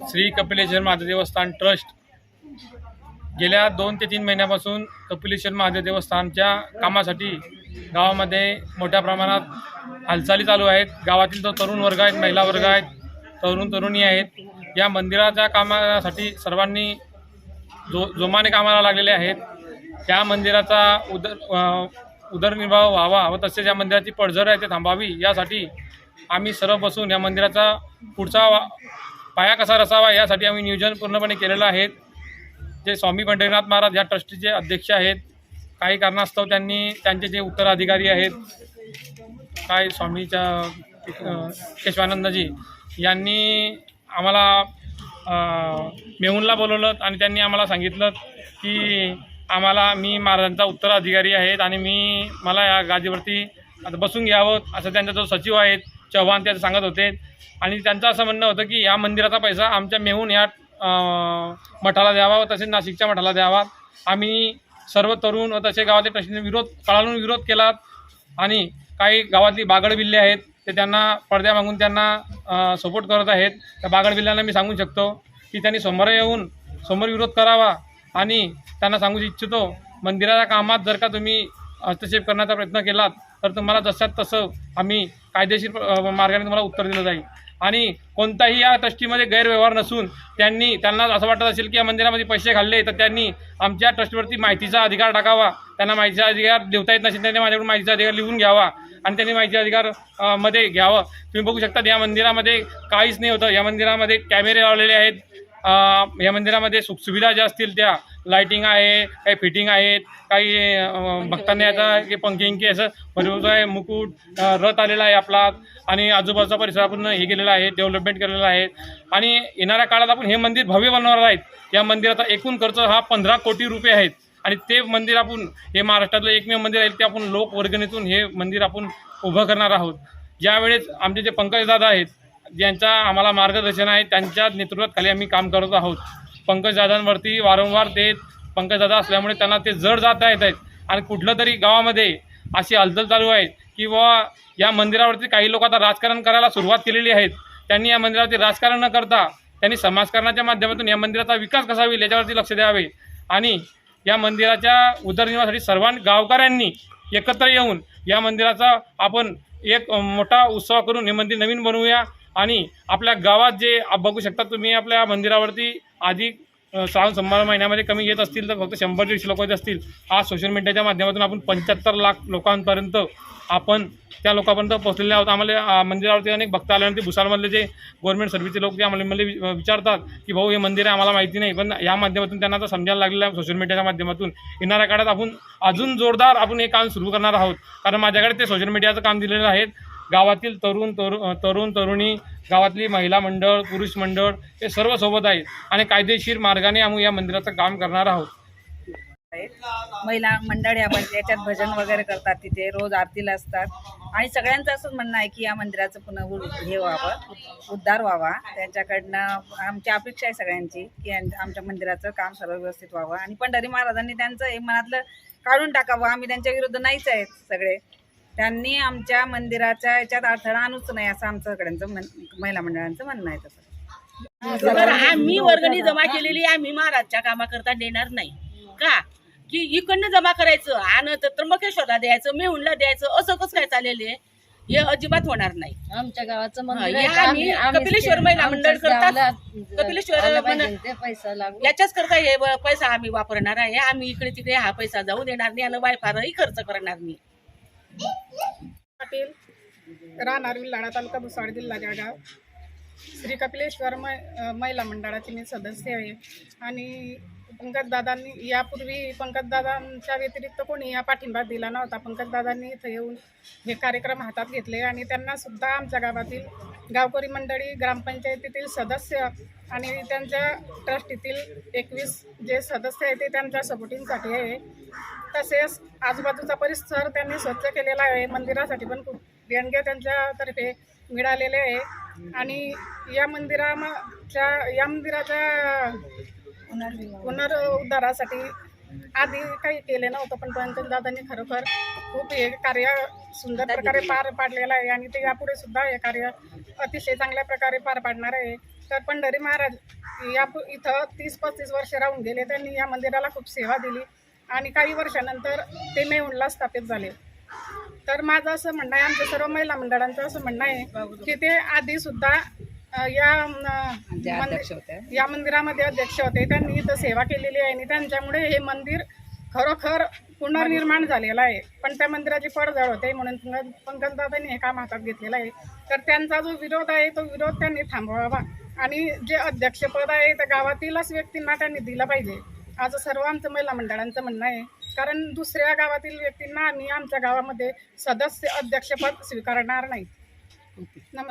श्री कपिलेश्वर महादेव देवस्थान ट्रस्ट. गेल्या दोन ते तीन महिन्यापासून कपिलेश्वर महादेव देवस्थानच्या कामासाठी गावामध्ये मोठ्या प्रमाणात हालचाली चालू आहेत. गावातील जो तरुण वर्ग आहेत महिला वर्ग आहेत तरुण तरुणी आहेत. या मंदिराच्या कामासाठी सर्वांनी जो जोमाने कामाला लागलेले आहेत. त्या मंदिराचा उदर उदरनिर्वाह व्हावा व तसेच या मंदिराची पडझड आहे ते थांबावी यासाठी आम्ही सर्व बसून या मंदिराचा पुढचा वा पाया कसा रसावा यासाठी आम्ही नियोजन पूर्णपणे केलेलं आहे. जे स्वामी पंढरीनाथ महाराज या ट्रस्टीचे अध्यक्ष आहेत. काही कारणास्तव त्यांनी त्यांचे जे उत्तराधिकारी आहेत काय स्वामीच्या केशवानंदजी यांनी आम्हाला मेहूनला बोलवलं आणि त्यांनी आम्हाला सांगितलं की आम्हाला मी महाराजांचा उत्तराधिकारी आहेत आणि मी मला या गादीवरती आता बसून घ्यावं असं त्यांचा जो सचिव आहेत चव्हाण त्याचं सांगत होते. आणि त्यांचं असं म्हणणं होतं की या मंदिराचा पैसा आमच्या मेहून या मठाला द्यावा व तसेच नाशिकच्या मठाला द्यावा. आम्ही सर्व तरुण व तसे गावातील प्रश्न विरोध कळालून विरोध केला आणि काही गावातली बागडबिल्ले आहेत ते त्यांना पडद्या मागून त्यांना सपोर्ट करत आहेत. त्या बागडबिल्ल्यांना मी सांगू शकतो की त्यांनी समोर येऊन समोर विरोध करावा आणि त्यांना सांगू इच्छितो मंदिराच्या कामात जर का तुम्ही हस्तक्षेप करण्याचा प्रयत्न केलात तर तुम्हाला जशात तसं आम्ही कायदेशीर मार्गाने तुम्हाला उत्तर दिलं जाईल. आणि कोणताही या ट्रस्टीमध्ये गैरव्यवहार नसून त्यांनी त्यांना असं वाटत असेल की या मंदिरामध्ये पैसे घालले तर त्यांनी आमच्या ट्रस्टवरती माहितीचा अधिकार टाकावा. त्यांना माहितीचा अधिकार देता येत नसेल त्यांनी माझ्याकडून माहितीचा अधिकार लिहून घ्यावा आणि त्यांनी माहितीचा अधिकारमध्ये घ्यावं. तुम्ही बघू शकता या मंदिरामध्ये काहीच नाही होतं. या मंदिरामध्ये कॅमेरे लावलेले आहेत. या मंदिरामध्ये सुखसुविधा ज्या असतील त्या लाईटिंग आहे काही फिटिंग आहेत काही भक्तांना की पंखिंकी असं भरपूर आहे मुकुट रथ आलेला आहे आपला आणि आजूबाजूचा परिसर आपण हे केलेला आहे डेव्हलपमेंट केलेलं आहे आणि येणाऱ्या काळात आपण हे मंदिर भव्य बनवणार आहेत. या मंदिराचा एकूण खर्च हा पंधरा कोटी रुपये आहेत. आणि ते मंदिर आपण हे महाराष्ट्रातलं एकमेव मंदिर आहे ते आपण लोकवर्गणीतून हे मंदिर आपण उभं करणार आहोत. ज्यावेळेस आमचे जे पंकजदादा आहेत ज्यांचा आम्हाला मार्गदर्शन आहे त्यांच्या नेतृत्वाखाली आम्ही काम करत आहोत. पंकजदादांवरती वारंवार ते पंकजदादा असल्यामुळे त्यांना ते जड जाता येत आहेत. आणि कुठलं तरी गावामध्ये अशी हालचाल चालू आहे की बुवा या मंदिरावरती काही लोक आता राजकारण करायला सुरुवात केलेली आहेत. त्यांनी या मंदिरावरती राजकारण न करता त्यांनी समाजकारणाच्या माध्यमातून या मंदिराचा विकास कसा होईल याच्यावरती लक्ष द्यावे. आणि या मंदिराच्या उदरनिर्वाहासाठी सर्वां गावकऱ्यांनी एकत्र येऊन या मंदिराचा आपण एक मोठा उत्सव करून हे मंदिर नवीन बनवूया. आणि आपल्या गावात जे बघू शकता तुम्ही आपल्या मंदिरावरती आधी श्रावण सोमवार महिन्यामध्ये कमी येत असतील तर फक्त शंभर दीडशे लोक येत असतील. आज सोशल मीडियाच्या माध्यमातून आपण पंच्याहत्तर लाख लोकांपर्यंत आपण त्या लोकांपर्यंत पोहोचलेले आहोत. आम्हाला मंदिरावरती अनेक भक्त आल्यानंतर भुसारमधले जे गव्हर्नमेंट सर्व्हिसचे लोक ते आम्हाला म्हणजे, मला वि- विचारतात की भाऊ हे मंदिर आहे आम्हाला माहिती नाही. पण या माध्यमातून त्यांना आता समजायला लागलेलं आहे सोशल मीडियाच्या माध्यमातून. येणाऱ्या काळात आपण अजून जोरदार आपण हे काम सुरू करणार आहोत. कारण माझ्याकडे ते सोशल मीडियाचं काम दिलेलं आहे. गावातील तरुण तरु तरुण तरुणी गावातली महिला मंडळ पुरुष मंडळ हे सर्व सोबत आहेत आणि कायदेशीर मार्गाने आम्ही या मंदिराचं काम करणार आहोत. महिला मंडळ या याच्यात भजन वगैरे करतात तिथे रोज आरतीला असतात. आणि सगळ्यांचं असंच म्हणणं आहे की या मंदिराचं पुन्हा उ- हे व्हावं उद्धार व्हावा. त्यांच्याकडनं आमची अपेक्षा आहे सगळ्यांची की आमच्या मंदिराचं काम सर्व व्यवस्थित व्हावं. आणि पंढरी महाराजांनी त्यांचं हे मनातलं काढून टाकावं. आम्ही त्यांच्या विरुद्ध नाहीच आहेत सगळे. त्यांनी आमच्या मंदिराच्या याच्यात अडथळा आणूच नाही असं आमचं सगळ्यांचं म्हण महिला मंडळांचं म्हणणं आहे तसं तर आम्ही वर्गणी जमा केलेली आम्ही महाराजच्या कामाकरता देणार नाही का की इकडनं जमा करायचं आणि तर त्र्यंबकेश्वरला द्यायचं मेहुणला द्यायचं असं कसं काय चालेल हे? हे अजिबात होणार नाही आमच्या गावाचं हे. आम्ही आम्हीच कपिलेश्वर केलं. महिला मंडळ आमच्याच करतात. गावाला कपिलेश्वर आलं ते पैसा लागू याच्याच करता हे ब- पैसा आम्ही वापरणार आहे आम्ही इकडे तिकडे हा पैसा जाऊ देणार नाही आणि वायफारही खर्च करणार नाही पाटील राहणार विल्लाडा तालुका भुसावळ जिल्हा जळगाव. श्री कपिलेश्वर मै महिला मंडळाची मी सदस्य आहे. आणि पंकजदादांनी यापूर्वी पंकजदादांच्या व्यतिरिक्त कोणी या पाठिंबा दिला नव्हता. पंकजदादांनी इथं येऊन हे कार्यक्रम हातात घेतले आणि त्यांनासुद्धा आमच्या गावातील गावकरी मंडळी ग्रामपंचायतीतील सदस्य आणि त्यांच्या ट्रस्टीतील एकवीस जे सदस्य आहे ते त्यांच्या सपोर्टिंगसाठी आहे. तसेच आजूबाजूचा परिसर त्यांनी स्वच्छ केलेला आहे. मंदिरासाठी पण खूप देणगे त्यांच्यातर्फे मिळालेले आहे. आणि या मंदिराच्या या मंदिराच्या पुनरुद्धारासाठी आधी काही केले नव्हतं पण पंकजदादांनी खरोखर खूप हे कार्य सुंदर प्रकारे पार पाडलेलं आहे आणि ते यापुढे सुद्धा हे कार्य अतिशय चांगल्या प्रकारे पार पाडणार आहे. तर पंढरी महाराज या इथं तीस पस्तीस वर्ष राहून गेले त्यांनी या मंदिराला खूप सेवा दिली आणि काही वर्षानंतर ते मेहुणला स्थापित झाले. तर माझं असं म्हणणं आहे आमच्या सर्व महिला मंडळांचं असं म्हणणं आहे की ते आधी सुद्धा अ, या मंदिर- या मंदिरामध्ये अध्यक्ष होते त्यांनी इथं सेवा केलेली आहे आणि त्यांच्यामुळे हे मंदिर खरोखर पुनर्निर्माण झालेलं आहे. पण त्या मंदिराची पडझड होते म्हणून पंकज पंकजदादांनी हे काम हातात घेतलेलं आहे. तर त्यांचा जो विरोध आहे तो विरोध त्यांनी थांबवावा. आणि जे अध्यक्षपद आहे त्या गावातीलच व्यक्तींना त्यांनी दिलं पाहिजे. असं सर्व आमचं महिला मंडळांचं म्हणणं आहे. कारण दुसऱ्या गावातील व्यक्तींना आम्ही आमच्या गावामध्ये सदस्य अध्यक्षपद स्वीकारणार नाही. नमस्कार.